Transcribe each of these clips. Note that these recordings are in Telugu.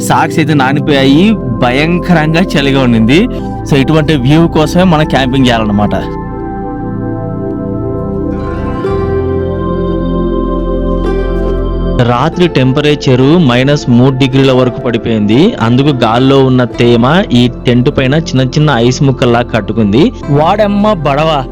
సాక్స్ అయితే నానిపోయాయి భయంకరంగా చలిగా ఉండింది. సో ఇటువంటి వ్యూ కోసమే మనం క్యాంపింగ్ చేయాలన్నమాట. రాత్రి టెంపరేచరు మైనస్ మూడు డిగ్రీల వరకు పడిపోయింది. అందుకు గాల్లో ఉన్న తేమ ఈ టెంట్ పైన చిన్న చిన్న ఐస్ ముక్కల్లా కట్టుకుంది. వాడమ్మ బడవా.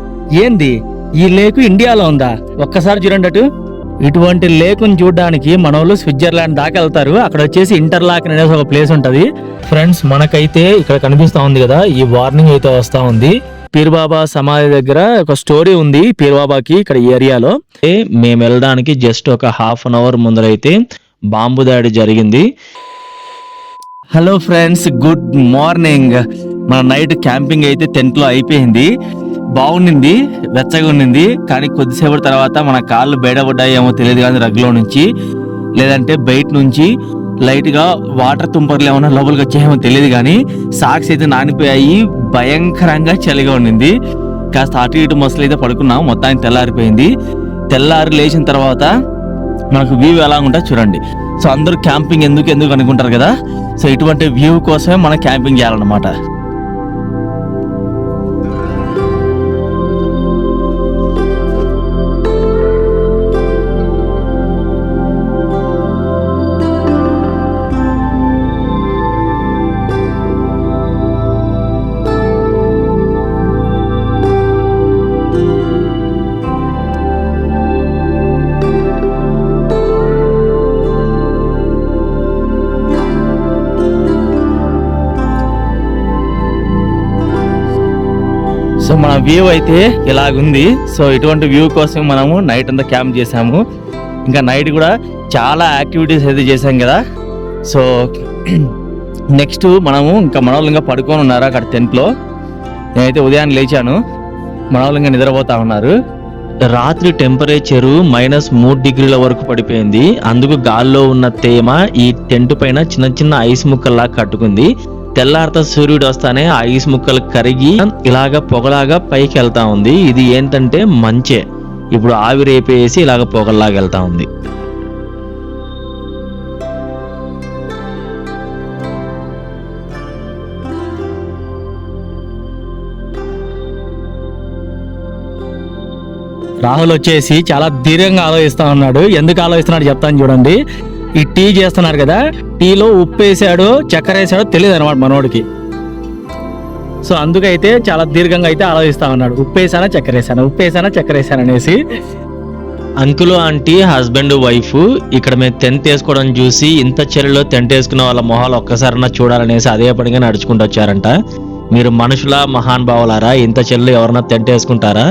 ఏంది? ఈ లేకు ఇండియాలో ఉందా? ఒక్కసారి చూడండి అటు ఇటువంటి లేకుని చూడడానికి మన వాళ్ళు స్విట్జర్లాండ్ దాకా వెళ్తారు. అక్కడ వచ్చేసి ఇంటర్లాక్ అనేసి ఒక ప్లేస్ ఉంటది. ఫ్రెండ్స్ మనకైతే ఇక్కడ కనిపిస్తా ఉంది కదా ఈ వార్నింగ్ అయితే వస్తా ఉంది. పీర్బాబా సమాధి దగ్గర ఒక స్టోరీ ఉంది పీర్బాబాకి ఇక్కడ ఏరియాలో. మేము వెళ్ళడానికి జస్ట్ ఒక హాఫ్ అన్ అవర్ ముందరైతే బాంబు దాడి జరిగింది. Hello friends good morning. మన నైట్ క్యాంపింగ్ అయితే టెంట్లో అయిపోయింది. బాగుండింది వెచ్చగా ఉండింది. కానీ కొద్దిసేపటి తర్వాత మన కాళ్ళు బయటపడ్డాయేమో తెలియదు కానీ రగ్గులో నుంచి లేదంటే బయట నుంచి లైట్గా వాటర్ తుంపర్లు ఏమైనా లోపలికి వచ్చాయేమో తెలియదు కానీ సాక్స్ అయితే నానిపోయాయి. భయంకరంగా చలిగా ఉండింది. కాస్త అటు ఇటు మసలు అయితే పడుకున్నాం. మొత్తానికి తెల్లారిపోయింది. తెల్లారి లేచిన తర్వాత మనకు వ్యూ ఎలా ఉంటుందో చూడండి. సో అందరూ క్యాంపింగ్ ఎందుకు ఎందుకు అనుకుంటారు కదా? సో ఇటువంటి వ్యూ కోసమే మనం క్యాంపింగ్ చేయాలన్నమాట. మన వ్యూ అయితే ఇలాగుంది. సో ఇటువంటి వ్యూ కోసం మనము నైట్ అంతా క్యాంప్ చేసాము ఇంకా నైట్ కూడా చాలా యాక్టివిటీస్ అయితే చేసాం కదా. సో నెక్స్ట్ మనము ఇంకా మనవాళ్ళు ఇంకా పడుకొని ఉన్నారు అక్కడ టెంట్లో? నేనైతే ఉదయాన్నే లేచాను. మనవాళ్ళు ఇంకా నిద్రపోతా ఉన్నారు. రాత్రి టెంపరేచరు మైనస్ మూడు డిగ్రీల వరకు పడిపోయింది. అందుకు గాల్లో ఉన్న తేమ ఈ టెంట్ పైన చిన్న చిన్న ఐస్ ముక్కల్లా కట్టుకుంది. తెల్లారిత సూర్యుడు వస్తానే ఐస్ ముక్కలు కరిగి ఇలాగ పొగలాగా పైకి వెళ్తా ఉంది. ఇది ఏంటంటే మంచే. ఇప్పుడు ఆవిరేపేసి ఇలాగ పొగల్లాగా వెళ్తా ఉంది. రాహుల్ వచ్చేసి చాలా దీర్ఘంగా ఆలోచిస్తా ఉన్నాడు. ఎందుకు ఆలోచిస్తున్నాడు చెప్తాను చూడండి. ఈ టీ చేస్తున్నారు కదా టీలో ఉప్పు వేసాడో చక్కెర వేసాడో తెలియదు అనమాట మనోడికి. సో అందుకైతే చాలా దీర్ఘంగా అయితే ఆలోచిస్తా ఉన్నాడు. ఉప్పు వేసానా చక్కెర వేసానా ఉప్పు వేసానా చక్కెర వేసానా అనేసి. అంకుల్ ఆంటీ హస్బెండ్ వైఫ్ ఇక్కడ మేము టెంట్ వేసుకోవడం చూసి ఇంత చలిలో టెంట్ వేసుకున్న వాళ్ళ మొహాలు ఒక్కసారన్నా చూడాలనేసి అదే పనిగా నడుచుకుంటూ వచ్చారంట. మీరు మనుషుల మహానుభావులారా? ఇంత చెల్లు ఎవరన్నా టెంట్ వేసుకుంటారా?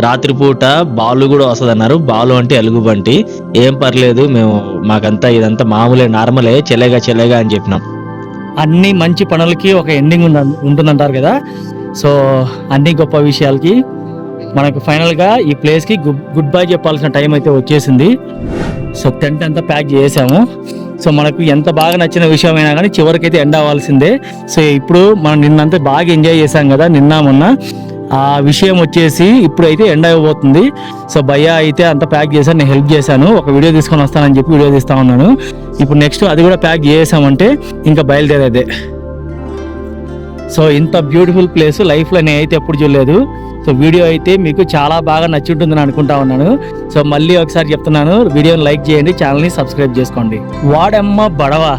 రాత్రిపూట బాలు కూడా వస్తుందన్నారు. బాలు అంటే ఎలుగుబంటి ఏం పర్లేదు మేము మాకంతా ఇదంతా మామూలే నార్మలే చెలేగా చెలేగా అని చెప్పినాం. అన్ని మంచి పనులకి ఒక ఎండింగ్ ఉంటుందంటారు కదా. సో అన్ని గొప్ప విషయాలకి మనకు ఫైనల్గా ఈ ప్లేస్కి గుడ్ బై చెప్పాల్సిన టైం అయితే వచ్చేసింది. సో టెంట్ అంతా ప్యాక్ చేసాము. సో మనకు ఎంత బాగా నచ్చిన విషయం అయినా కానీ చివరికైతే ఎండ్ అవ్వాల్సిందే. సో ఇప్పుడు మనం నిన్నంతా బాగా ఎంజాయ్ చేసాం కదా నిన్న మొన్న. ఆ విషయం వచ్చేసి ఇప్పుడైతే ఎండ్ అయిపోతుంది. సో భయ్య అయితే అంత ప్యాక్ చేశాను నేను హెల్ప్ చేశాను. ఒక వీడియో తీసుకొని వస్తానని చెప్పి వీడియో తీస్తా ఉన్నాను. ఇప్పుడు నెక్స్ట్ అది కూడా ప్యాక్ చేసామంటే ఇంకా బయలుదేరేదే. సో ఇంత బ్యూటిఫుల్ ప్లేస్ లైఫ్లో నేను అయితే ఎప్పుడు చూడలేదు. సో వీడియో అయితే మీకు చాలా బాగా నచ్చి ఉంటుందని అనుకుంటా ఉన్నాను. సో మళ్ళీ ఒకసారి చెప్తున్నాను వీడియోని లైక్ చేయండి ఛానల్ని సబ్స్క్రైబ్ చేసుకోండి. వాడమ్మ బడవ.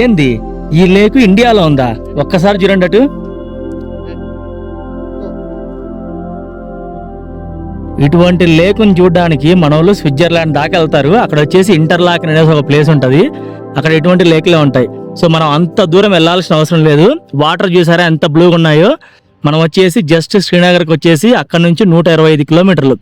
ఏంది? ఈ లేకు ఇండియాలో ఉందా? ఒక్కసారి చూడండి అటు. ఇటువంటి లేకుని చూడడానికి మన వాళ్ళు స్విట్జర్లాండ్ దాకా వెళ్తారు. అక్కడ వచ్చేసి ఇంటర్లాక్ అనేసి ఒక ప్లేస్ ఉంటుంది. అక్కడ ఎటువంటి లేకులే ఉంటాయి. సో మనం అంత దూరం వెళ్ళాల్సిన అవసరం లేదు. వాటర్ చూసారా ఎంత బ్లూగా ఉన్నాయో? మనం వచ్చేసి జస్ట్ శ్రీనగర్కి వచ్చేసి అక్కడ నుంచి నూట ఇరవై ఐదు కిలోమీటర్లు.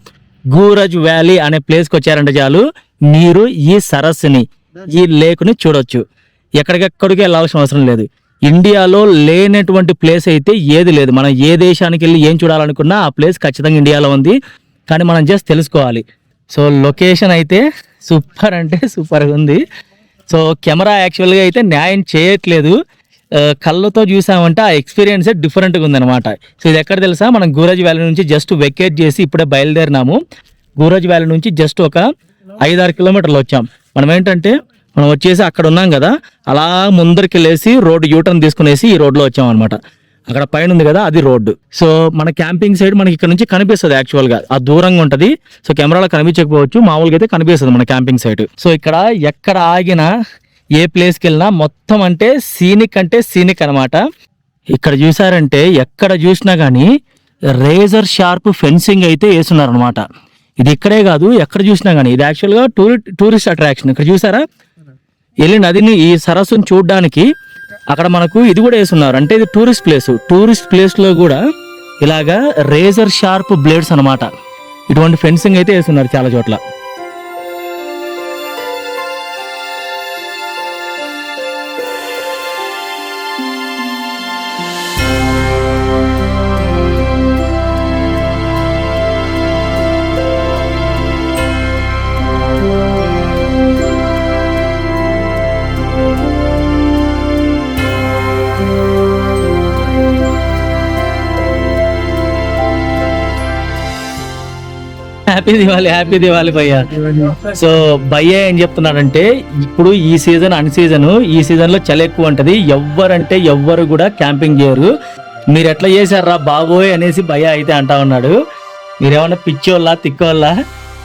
గూరజ్ వ్యాలీ అనే ప్లేస్కి వచ్చారంటే చాలు మీరు ఈ సరస్సుని ఈ లేకుని చూడొచ్చు. ఎక్కడికెక్కడికి వెళ్ళాల్సిన అవసరం లేదు. ఇండియాలో లేనటువంటి ప్లేస్ అయితే ఏది లేదు. మనం ఏ దేశానికి వెళ్ళి ఏం చూడాలనుకున్నా ఆ ప్లేస్ ఖచ్చితంగా ఇండియాలో ఉంది. కానీ మనం జస్ట్ తెలుసుకోవాలి. సో లొకేషన్ అయితే సూపర్ అంటే సూపర్గా ఉంది. సో కెమెరా యాక్చువల్గా అయితే న్యాయం చేయట్లేదు. Uh, కళ్ళతో చూసామంటే ఆ ఎక్స్పీరియన్సే డిఫరెంట్గా ఉందన్నమాట సో ఇది ఎక్కడ తెలుసా? మనం గూరజ్ వ్యాలీ నుంచి జస్ట్ వెకేట్ చేసి ఇప్పుడే బయలుదేరినాము. గూరజ్ వ్యాలీ నుంచి జస్ట్ ఒక ఐదారు కిలోమీటర్లు వచ్చాం. మనం ఏంటంటే మనం వచ్చేసి అక్కడ ఉన్నాం కదా అలా ముందరికి వెళ్ళేసి రోడ్డు యూటర్న్ తీసుకునేసి ఈ రోడ్లో వచ్చాం అనమాట అక్కడ పైన ఉంది కదా అది రోడ్డు. సో మన క్యాంపింగ్ సైడ్ మనకి ఇక్కడ నుంచి కనిపిస్తుంది యాక్చువల్గా. ఆ దూరంగా ఉంటది. సో కెమెరాలో కనిపించకపోవచ్చు మామూలుగా అయితే కనిపిస్తుంది మన క్యాంపింగ్ సైడ్. సో ఇక్కడ ఎక్కడ ఆగినా ఏ ప్లేస్కి వెళ్ళినా మొత్తం అంటే సీనిక్ అంటే సీనిక్ అనమాట ఇక్కడ చూసారంటే ఎక్కడ చూసినా కానీ రేజర్ షార్ప్ ఫెన్సింగ్ అయితే వేస్తున్నారనమాట ఇది ఇక్కడే కాదు ఎక్కడ చూసినా కానీ ఇది యాక్చువల్గా టూరి టూరిస్ట్ అట్రాక్షన్ ఇక్కడ చూసారా? వెళ్ళి నదిని ఈ సరస్సును చూడడానికి అక్కడ మనకు ఇది కూడా వేస్తున్నారు అంటే ఇది టూరిస్ట్ ప్లేస్ టూరిస్ట్ ప్లేస్లో కూడా ఇలాగా రేజర్ షార్ప్ బ్లేడ్స్ అన్నమాట. ఇటువంటి ఫెన్సింగ్ అయితే వేస్తున్నారు చాలా చోట్ల. హ్యాపీ దివాలి హ్యాపీ దివాలి భయ్య. సో భయ్య ఏం చెప్తున్నాడంటే ఇప్పుడు ఈ సీజన్ అన్ సీజన్ ఈ సీజన్లో చలి ఎక్కువ ఉంటది. ఎవ్వరంటే ఎవ్వరు కూడా క్యాంపింగ్ చేయరు. మీరు ఎట్లా చేశారా బాబోయ్ అనేసి భయ్య అయితే అంటా ఉన్నాడు. మీరేమన్నా పిచ్చోళ్ళ తిక్కోళ్ళ?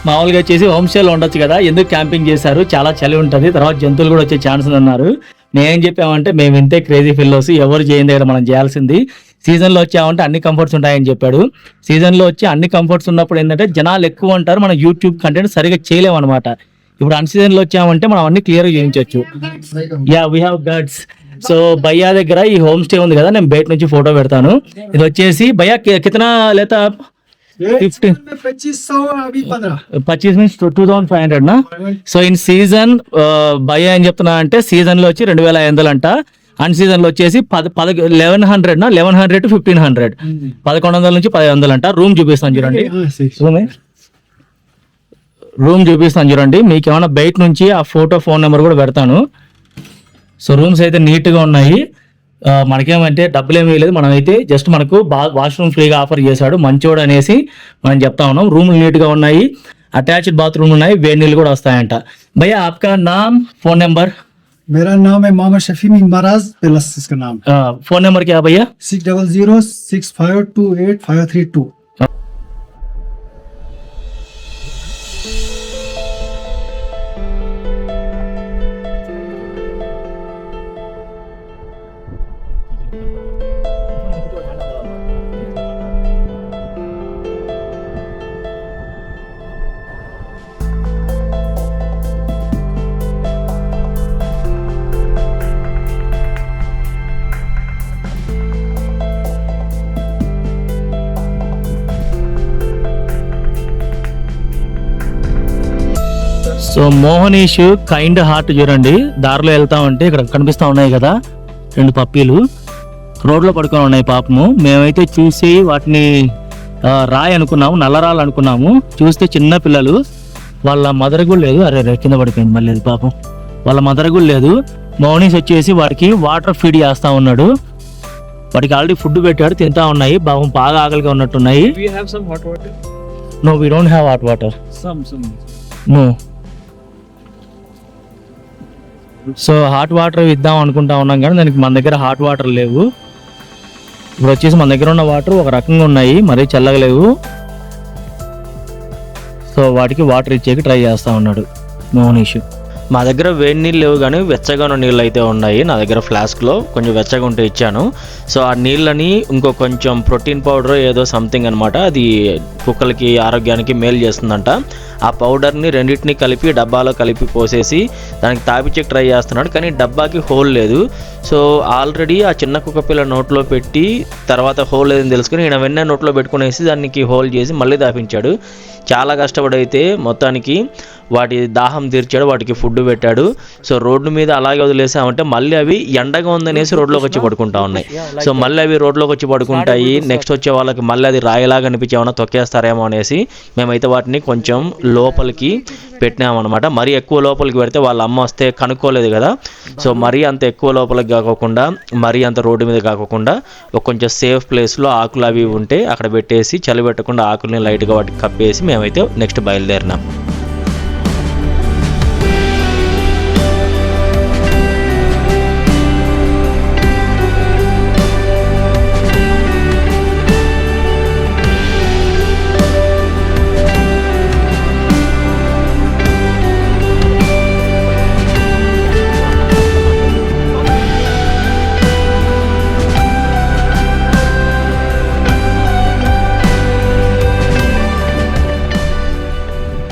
మామూలుగా వచ్చేసి హోమ్స్టేలో ఉండొచ్చు కదా. ఎందుకు క్యాంపింగ్ చేశారు? చాలా చలి ఉంటది. తర్వాత జంతువులు కూడా వచ్చే ఛాన్స్ ఉన్నారు. నేనేం చెప్పామంటే మేము ఇంతే క్రేజీ ఫిల్లోస్ ఎవరు చేయని దగ్గర మనం చేయాల్సింది. సీజన్లో వచ్చామంటే అన్ని కంఫర్ట్స్ ఉంటాయని చెప్పాడు. సీజన్లో వచ్చి అన్ని కంఫర్ట్స్ ఉన్నప్పుడు ఏంటంటే జనాలు ఎక్కువ ఉంటారు మనం యూట్యూబ్ కంటెంట్ సరిగా చేయలేము అనమాట ఇప్పుడు అన్ సీజన్లో వచ్చామంటే మనం అన్ని క్లియర్గా చేయించవచ్చు yeah we have guards so భయ్యా దగ్గర ఈ హోమ్ స్టే ఉంది కదా నేను బయట నుంచి ఫోటో పెడతాను. ఇది వచ్చేసి భయ్యా కితనా లేదా fifteen పచ్చీస్ means two thousand five hundred నా? సో ఇన్ సీజన్ భయ్యా ఏం చెప్తున్నా అంటే సీజన్లో వచ్చి రెండు వేల ఐదు వందలు అంట. అన్ సీజన్లో వచ్చేసి పద పద లెవెన్ హండ్రెడ్ నా? Eleven hundred to fifteen hundred పదకొండు వందల నుంచి పదిహేను వందలు అంట రూమ్ చూపిస్తాను చూడండి. రూమ్? చూపిస్తాను చూడండి. మీకు ఏమైనా బయట నుంచి ఆ ఫోటో ఫోన్ నెంబర్ కూడా పెడతాను. సో రూమ్స్ అయితే నీట్గా ఉన్నాయి. మనకేమంటే డబ్బులు ఏమీ లేదు మనమైతే జస్ట్ మనకు బా వాష్రూమ్ ఫ్రీగా ఆఫర్ చేశాడు. మంచోడు అనేసి మనం చెప్తా ఉన్నాం. రూమ్లు నీట్గా ఉన్నాయి. అటాచ్డ్ బాత్రూమ్ ఉన్నాయి. వేడి నీళ్ళు కూడా వస్తాయంట. భయ్యా ఆప్కా నామ్? Phone number? मेरा नाम है मोहम्मद शफी महाराज प्लस इसका नाम। हाँ, फ़ोन नंबर क्या भैया? Six double zero six five two eight five three two. So Mohanish kind heart చూడండి. దారిలో వెళ్తా ఉంటే ఇక్కడ కనిపిస్తా ఉన్నాయి కదా రెండు పప్పీలు. రోడ్లో పడుకొని ఉన్నాయి పాపము. మేమైతే చూసి వాటిని రాయి అనుకున్నాము నల్లరాలు అనుకున్నాము. చూస్తే చిన్న పిల్లలు. వాళ్ళ మదర్ కూడా లేదు. అరే రే కింద పడిపోయింది మళ్ళీ అది పాపం. వాళ్ళ మదర్ కూడా లేదు. మౌనీస్ వచ్చేసి వాడికి వాటర్ ఫీడ్ చేస్తా ఉన్నాడు. వాడికి ఆల్రెడీ ఫుడ్ పెట్టాడు తింటా ఉన్నాయి. బాబు బాగా ఆకలిగా ఉన్నట్టున్నాయి. No we don't have hot water. No so hot water ఇద్దాం అనుకుంటా ఉన్నాం కానీ దానికి మన దగ్గర హాట్ వాటర్ లేవు. ఇప్పుడు వచ్చేసి మన దగ్గర ఉన్న వాటర్ ఒక రకంగా ఉన్నాయి మరీ చల్లగా లేవు. సో వాటికి వాటర్ ఇచ్చేకి ట్రై చేస్తా ఉన్నాడు. మోహనీష్ మా దగ్గర వేడి నీళ్ళు లేవు కానీ వెచ్చగా ఉన్న నీళ్ళు అయితే ఉన్నాయి. నా దగ్గర ఫ్లాస్క్లో కొంచెం వెచ్చగా ఉంటే ఇచ్చాను. సో ఆ నీళ్ళని ఇంకో కొంచెం ప్రోటీన్ పౌడర్ ఏదో సంథింగ్ అనమాట అది కుక్కలకి ఆరోగ్యానికి మేలు చేస్తుందంట. ఆ పౌడర్ని రెండింటిని కలిపి డబ్బాలో కలిపి పోసేసి దానికి తాపిచ్చి ట్రై చేస్తున్నాడు. కానీ డబ్బాకి హోల్ లేదు. సో ఆల్రెడీ ఆ చిన్న కుక్క పిల్ల నోట్లో పెట్టి తర్వాత హోల్ లేదని తెలుసుకుని ఈయన వెన్న నోట్లో పెట్టుకునేసి దానికి హోల్ చేసి మళ్ళీ దాపించాడు. చాలా కష్టపడి అయితే మొత్తానికి వాటి దాహం తీర్చాడు వాటికి ఫుడ్ పెట్టాడు. సో రోడ్డు మీద అలాగే వదిలేసామంటే మళ్ళీ అవి ఎండగా ఉందనేసి రోడ్లోకి వచ్చి పడుకుంటా ఉన్నాయి. సో మళ్ళీ అవి రోడ్లోకి వచ్చి పడుకుంటాయి. నెక్స్ట్ వచ్చే వాళ్ళకి మళ్ళీ అది రాయిలాగా అనిపించి ఏమైనా తొక్కేస్తారేమో అనేసి మేమైతే వాటిని కొంచెం లోపలికి పెట్టినామన్నమాట. మరీ ఎక్కువ లోపలికి పెడితే వాళ్ళ అమ్మ వస్తే కనుక్కోలేదు కదా. సో మరీ అంత ఎక్కువ లోపలికి కాకోకుండా మరీ అంత రోడ్డు మీద కాకోకుండా ఒక కొంచెం సేఫ్ ప్లేస్లో ఆకులు అవి ఉంటే అక్కడ పెట్టేసి చలి పెట్టకుండా ఆకుల్ని లైట్గా వాటికి కప్పేసి మేమైతే నెక్స్ట్ బయలుదేరినాం.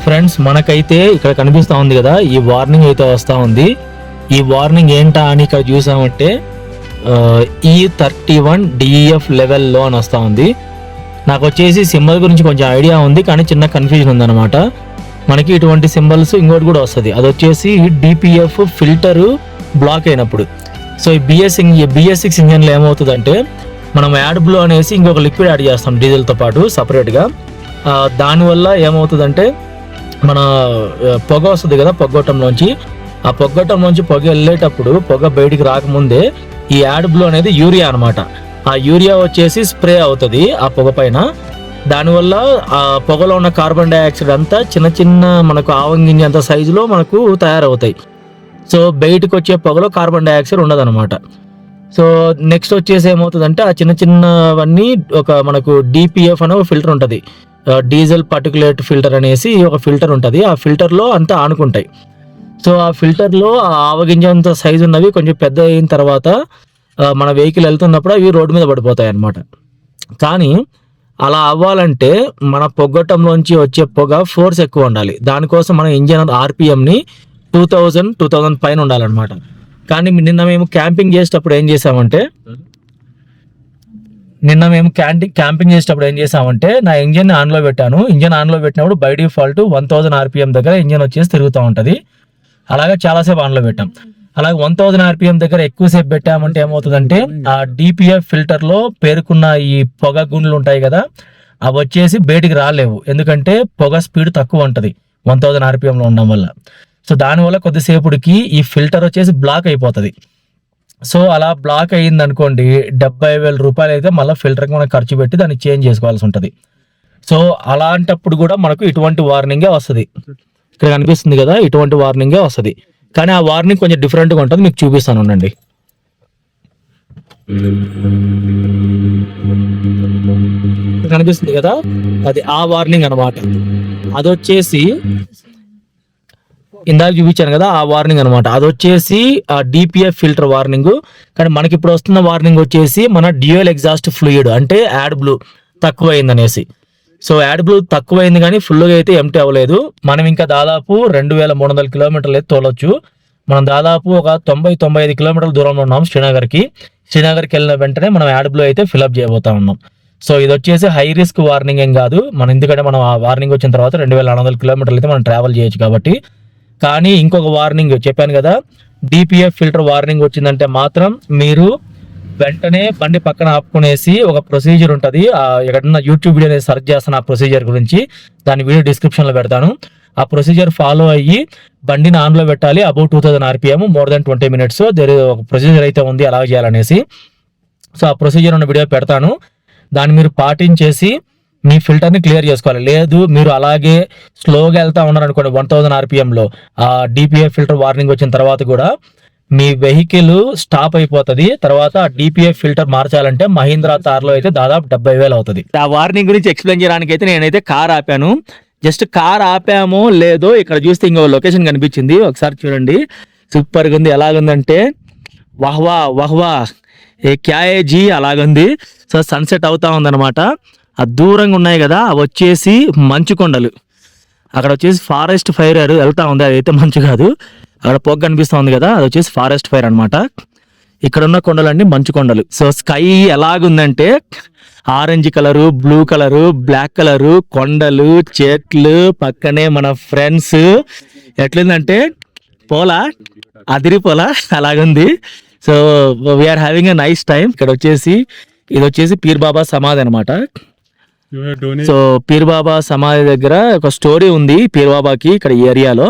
ఫ్రెండ్స్ మనకైతే ఇక్కడ కనిపిస్తూ ఉంది కదా ఈ వార్నింగ్ అయితే వస్తూ ఉంది. ఈ వార్నింగ్ ఏంటా అని ఇక్కడ చూసామంటే ఈ థర్టీ వన్ డిఎఫ్ లెవెల్లో అని వస్తూ ఉంది. నాకు వచ్చేసి సింబల్ గురించి కొంచెం ఐడియా ఉంది కానీ చిన్న కన్ఫ్యూజన్ ఉందన్నమాట. మనకి ఇటువంటి సింబల్స్ ఇంకోటి కూడా వస్తుంది. అది వచ్చేసి డిపిఎఫ్ ఫిల్టరు బ్లాక్ అయినప్పుడు. సో ఈ బిఎస్ బిఎస్ సిక్స్ ఇంజన్లో ఏమవుతుందంటే మనం యాడ్ బ్లో అనేసి ఇంకొక లిక్విడ్ యాడ్ చేస్తాం డీజిల్తో పాటు సపరేట్గా దానివల్ల ఏమవుతుందంటే మన పొగ వస్తుంది కదా పొగ్గొట్టంలోంచి. ఆ పొగ్గొట్టంలోంచి పొగ వెళ్ళేటప్పుడు పొగ బయటికి రాకముందే ఈ యాడ్ బ్లూ అనేది యూరియా అన్నమాట. ఆ యూరియా వచ్చేసి స్ప్రే అవుతుంది ఆ పొగ పైన. దానివల్ల ఆ పొగలో ఉన్న కార్బన్ డైఆక్సైడ్ అంతా చిన్న చిన్న మనకు ఆవంగించేంత సైజులో మనకు తయారవుతాయి. సో బయటకు వచ్చే పొగలో కార్బన్ డైఆక్సైడ్ ఉండదన్నమాట. సో నెక్స్ట్ వచ్చేసి ఏమవుతుందంటే ఆ చిన్న చిన్నవన్నీ ఒక మనకు డిపిఎఫ్ అనే ఒక ఫిల్టర్ ఉంటుంది. డీజిల్ పర్టికులేట్ ఫిల్టర్ అనేసి ఒక ఫిల్టర్ ఉంటుంది. ఆ ఫిల్టర్లో అంతా ఆనుకుంటాయి. సో ఆ ఫిల్టర్లో ఆ ఆవగింజంత సైజు ఉన్నవి కొంచెం పెద్ద అయిన తర్వాత మన వెహికల్ వెళ్తున్నప్పుడు అవి రోడ్డు మీద పడిపోతాయి అన్నమాట. కానీ అలా అవ్వాలంటే మన పొగ్గటంలోంచి వచ్చే పొగ ఫోర్స్ ఎక్కువ ఉండాలి. దానికోసం మన ఇంజన్ ఆర్పిఎంని టూ థౌజండ్ టూ థౌజండ్ పైన ఉండాలన్నమాట. కానీ నిన్న మేము క్యాంపింగ్ చేసేటప్పుడు ఏం చేసామంటే నిన్న మేము క్యాంటీ క్యాంపింగ్ చేసేటప్పుడు ఏం చేసామంటే నా ఇంజన్ ఆన్లో పెట్టాను. ఇంజన్ ఆన్లో పెట్టినప్పుడు by default one thousand RPM దగ్గర ఇంజిన్ వచ్చేసి తిరుగుతూ ఉంటుంది. అలాగే చాలాసేపు ఆన్లో పెట్టాం. అలాగే వన్ థౌజండ్ ఆర్పిఎం దగ్గర ఎక్కువసేపు పెట్టామంటే ఏమవుతుందంటే ఆ డిపిఎఫ్ ఫిల్టర్లో పేరుకున్న ఈ పొగ గుండ్లు ఉంటాయి కదా అవి వచ్చేసి బయటికి రాలేవు. ఎందుకంటే పొగ స్పీడ్ తక్కువ ఉంటుంది వన్ థౌజండ్ ఆర్పిఎంలో ఉండడం వల్ల. సో దానివల్ల కొద్దిసేపుడికి ఈ ఫిల్టర్ వచ్చేసి బ్లాక్ అయిపోతుంది. సో అలా బ్లాక్ అయ్యింది అనుకోండి డెబ్బై వేల రూపాయలు అయితే మళ్ళీ ఫిల్టర్కి మనం ఖర్చు పెట్టి దాన్ని చేంజ్ చేసుకోవాల్సి ఉంటుంది. సో అలాంటప్పుడు కూడా మనకు ఇటువంటి వార్నింగే వస్తుంది. ఇక్కడ కనిపిస్తుంది కదా ఇటువంటి వార్నింగే వస్తుంది. కానీ ఆ వార్నింగ్ కొంచెం డిఫరెంట్గా ఉంటుంది మీకు చూపిస్తాను ఉండండి. ఇక్కడ కనిపిస్తుంది కదా అది ఆ వార్నింగ్ అనమాట అది వచ్చేసి ఇందాక చూపించాను కదా ఆ వార్నింగ్ అనమాట అది వచ్చేసి ఆ డిపిఎఫ్ ఫిల్టర్ వార్నింగ్ కానీ మనకి ఇప్పుడు వస్తున్న వార్నింగ్ వచ్చేసి మన డ్యూయల్ ఎగ్జాస్ట్ ఫ్లూయిడ్ అంటే యాడ్ బ్లూ తక్కువైంది అనేసి. సో యాడ్ బ్లూ తక్కువైంది కానీ ఫుల్గా అయితే ఎంటీ అవ్వలేదు. మనం ఇంకా దాదాపు రెండు వేల మూడు వందల కిలోమీటర్లు అయితే తోలొచ్చు. మనం దాదాపు ఒక తొంభై తొంభై ఐదు కిలోమీటర్ల దూరంలో ఉన్నాం శ్రీనగర్కి. శ్రీనగర్కి వెళ్ళిన వెంటనే మనం యాడ్ బ్లూ అయితే ఫిల్అప్ చేయబోతా ఉన్నాం. సో ఇది వచ్చేసి హై రిస్క్ వార్నింగ్ ఏం కాదు. మనం ఎందుకంటే మనం ఆ వార్నింగ్ వచ్చిన తర్వాత రెండు వేల నాలుగు వందల కిలోమీటర్లు అయితే మనం ట్రావెల్ చేయొచ్చు కాబట్టి. కానీ ఇంకొక వార్నింగ్ చెప్పాను కదా డిపిఎఫ్ ఫిల్టర్ వార్నింగ్ వచ్చిందంటే మాత్రం మీరు వెంటనే బండి పక్కన ఆపుకునేసి ఒక ప్రొసీజర్ ఉంటుంది. ఎక్కడన్నా యూట్యూబ్ వీడియో అనేది సెర్చ్ చేస్తాను ఆ ప్రొసీజర్ గురించి దాని వీడియో డిస్క్రిప్షన్లో పెడతాను. ఆ ప్రొసీజర్ ఫాలో అయ్యి బండిని ఆన్లో పెట్టాలి. About two thousand RPM more than twenty minutes there ఒక ప్రొసీజర్ అయితే ఉంది అలా చేయాలనేసి. సో ఆ ప్రొసీజర్ ఉన్న వీడియో పెడతాను. దాన్ని మీరు పాటించేసి మీ ఫిల్టర్ని క్లియర్ చేసుకోవాలి. లేదు మీరు అలాగే స్లోగా వెళ్తా ఉన్నారు అనుకోండి వన్ థౌసండ్ ఆర్పిఎంలో ఆ డిపిఎఫ్ ఫిల్టర్ వార్నింగ్ వచ్చిన తర్వాత కూడా మీ వెహికల్ స్టాప్ అయిపోతుంది. తర్వాత ఆ డిపిఎఫ్ ఫిల్టర్ మార్చాలంటే మహీంద్రా తార్లో అయితే దాదాపు డెబ్బై వేలు అవుతుంది. ఆ వార్నింగ్ గురించి ఎక్స్ప్లెయిన్ చేయడానికి అయితే నేనైతే కార్ ఆపాను. జస్ట్ కార్ ఆపామో లేదో ఇక్కడ చూస్తే ఇంకో లొకేషన్ కనిపించింది. ఒకసారి చూడండి. సూపర్గా ఉంది. ఎలాగుందంటే వహ్వా వహ్వా ఏ క్యాఏజీ అలాగుంది. సో సన్సెట్ అవుతా ఉందన్నమాట. ఆ దూరంగా ఉన్నాయి కదా అవి వచ్చేసి మంచు కొండలు. అక్కడ వచ్చేసి ఫారెస్ట్ ఫైర్ వెళ్తా ఉంది అది అయితే మంచు కాదు. అక్కడ పొగ కనిపిస్తుంది కదా అది వచ్చేసి ఫారెస్ట్ ఫైర్ అనమాట ఇక్కడ ఉన్న కొండలన్నీ మంచు కొండలు. So sky ఎలాగుందంటే orange colour blue colour black colour కొండలు చెట్లు పక్కనే మన ఫ్రెండ్స్ ఎట్లుందంటే పోలా? అదిరి పోలా అలాగుంది. So we're having a nice time ఇక్కడ వచ్చేసి ఇది వచ్చేసి పీర్ బాబా సమాధి అనమాట సో పీర్ బాబా సమాధి దగ్గర ఒక స్టోరీ ఉంది పీర్ బాబాకి ఇక్కడ ఈ ఏరియాలో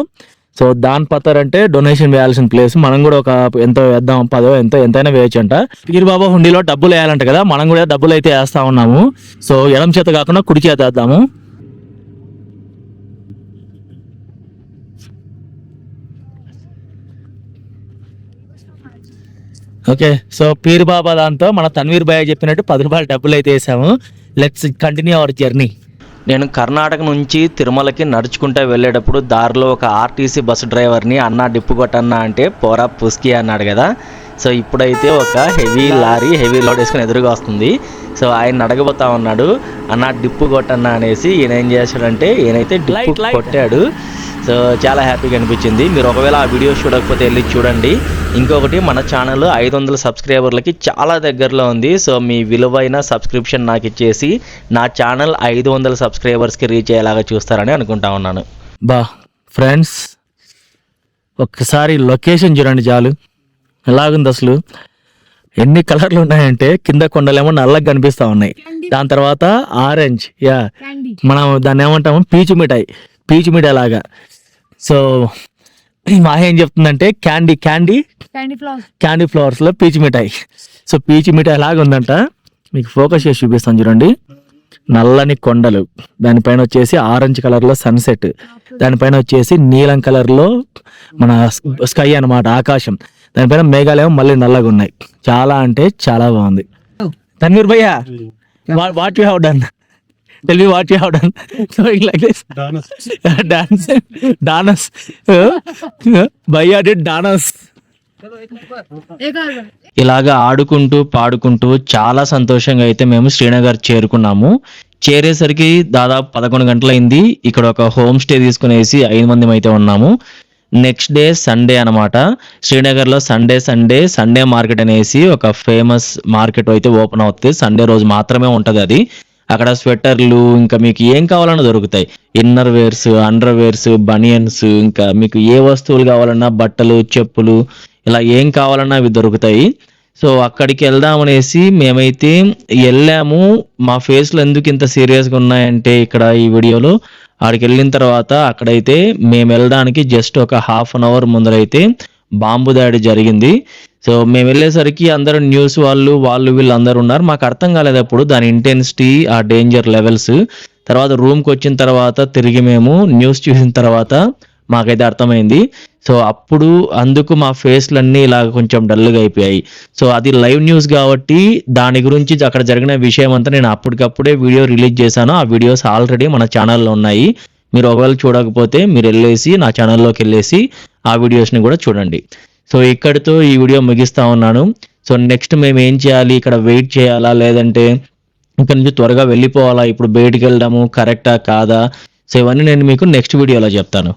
సో దాన్ పత్తర్ అంటే డొనేషన్ వేయాల్సిన ప్లేస్ మనం కూడా ఒక ఎంతో వేద్దాం పదో ఎంతో ఎంతైనా వేయచ్చు అంట పీర్ బాబా హుండీలో డబ్బులు వేయాలంట కదా మనం కూడా డబ్బులు అయితే వేస్తా ఉన్నాము. సో ఎడం చేత కాకుండా కుడి చేత వేద్దాము. ఓకే సో పీర్ బాబా దాంతో మన తన్వీర్ భయ్య చెప్పినట్టు పది రూపాయలు డబ్బులు అయితే వేసాము. లెట్స్ కంటిన్యూ అవర్ జర్నీ నేను కర్ణాటక నుంచి తిరుమలకి నడుచుకుంటూ వెళ్ళేటప్పుడు దారిలో ఒక ఆర్టీసీ బస్సు డ్రైవర్ని అన్న డిప్పు కొట్టన్నా అంటే పోరా పుస్కి అన్నాడు కదా. సో ఇప్పుడైతే ఒక హెవీ లారీ హెవీ లోడ్ వేసుకుని ఎదురుగా వస్తుంది. సో ఆయన అడగబోతా ఉన్నాడు. అన్న డిప్పు కొట్టన్నా అనేసి ఈయన ఏం చేశాడంటే ఈయనైతే డిప్పు. కొట్టాడు. సో చాలా హ్యాపీగా అనిపించింది. మీరు ఒకవేళ ఆ వీడియో చూడకపోతే వెళ్ళి చూడండి. ఇంకొకటి మన ఛానల్ ఐదు వందల సబ్స్క్రైబర్లకి చాలా దగ్గరలో ఉంది. సో మీ విలువైన సబ్స్క్రిప్షన్ నాకు ఇచ్చేసి నా ఛానల్ ఐదు వందల సబ్స్క్రైబర్స్కి రీచ్ అయ్యేలాగా చూస్తారని అనుకుంటా ఉన్నాను. బా ఫ్రెండ్స్ ఒక్కసారి లొకేషన్ చూడండి చాలు. ఎలాగుంది అసలు? ఎన్ని కలర్లు ఉన్నాయంటే కింద కొండలేమో నల్లగా కనిపిస్తా ఉన్నాయి. దాని తర్వాత ఆరెంజ్ యా. మనం దాన్ని ఏమంటాము? పీచు మిఠాయి. పీచు మిఠాయి లాగా. సో మా ఏం చెప్తుందంటే candy candy candy flowers. Candy ఫ్లవర్స్లో పీచు మిఠాయి. సో పీచు మిఠాయి లాగా ఉందంట మీకు ఫోకస్ చేసి చూపిస్తాను చూడండి. నల్లని కొండలు. దానిపైన వచ్చేసి ఆరెంజ్ కలర్లో సన్సెట్ దానిపైన వచ్చేసి నీలం కలర్లో మన స్కై అన్నమాట ఆకాశం. దానిపైన మేఘాలేమో మళ్ళీ నల్లగా ఉన్నాయి చాలా అంటే చాలా బాగుంది. తన్వీర్ భయ్యా what you have done tell me what you have done like this dance dance భయ్యా డిడ్ డానస్ ఇలాగా ఆడుకుంటూ పాడుకుంటూ చాలా సంతోషంగా అయితే మేము శ్రీనగర్ చేరుకున్నాము. చేరేసరికి దాదాపు పదకొండు గంటలైంది. ఇక్కడ ఒక హోమ్ స్టే తీసుకునేసి ఐదు మంది అయితే ఉన్నాము. నెక్స్ట్ డే సండే అనమాట శ్రీనగర్లో సండే సండే సండే మార్కెట్ అనేసి ఒక ఫేమస్ మార్కెట్ అయితే ఓపెన్ అవుతుంది. సండే రోజు మాత్రమే ఉంటుంది అది. అక్కడ స్వెటర్లు ఇంకా మీకు ఏం కావాలన్నా దొరుకుతాయి. Innerwears underwears banians ఇంకా మీకు ఏ వస్తువులు కావాలన్నా బట్టలు చెప్పులు ఇలా ఏం కావాలన్నా అవి దొరుకుతాయి. సో అక్కడికి వెళ్దామనేసి మేమైతే వెళ్ళాము. మా ఫేస్లు ఎందుకు ఇంత సీరియస్గా ఉన్నాయంటే ఇక్కడ ఈ వీడియోలో అక్కడికి వెళ్ళిన తర్వాత అక్కడైతే మేము వెళ్ళడానికి జస్ట్ ఒక హాఫ్ అన్ అవర్ ముందరైతే బాంబు దాడి జరిగింది. సో మేము వెళ్ళేసరికి అందరూ న్యూస్ వాళ్ళు వాళ్ళు వీళ్ళందరూ ఉన్నారు. మాకు అర్థం కాలేదు అప్పుడు దాని ఇంటెన్సిటీ ఆ డేంజర్ లెవెల్స్ తర్వాత రూమ్కి వచ్చిన తర్వాత తిరిగి మేము న్యూస్ చూసిన తర్వాత మాకైతే అర్థమైంది. సో అప్పుడు అందుకు మా ఫేస్లన్నీ ఇలా కొంచెం డల్గా అయిపోయాయి. సో అది లైవ్ న్యూస్ కాబట్టి దాని గురించి అక్కడ జరిగిన విషయం అంతా నేను అప్పటికప్పుడే వీడియో రిలీజ్ చేశాను. ఆ వీడియోస్ ఆల్రెడీ మన ఛానల్లో ఉన్నాయి. మీరు ఒకవేళ చూడకపోతే మీరు వెళ్ళేసి నా ఛానల్లోకి వెళ్ళేసి ఆ వీడియోస్ని కూడా చూడండి. సో ఇక్కడితో ఈ వీడియో ముగిస్తా ఉన్నాను. సో నెక్స్ట్ మేము ఏం చేయాలి? ఇక్కడ వెయిట్ చేయాలా? లేదంటే ఇక్కడ నుంచి త్వరగా వెళ్ళిపోవాలా? ఇప్పుడు బయటికి వెళ్ళడము కరెక్టా? కాదా? సో ఇవన్నీ నేను మీకు నెక్స్ట్ వీడియోలో చెప్తాను.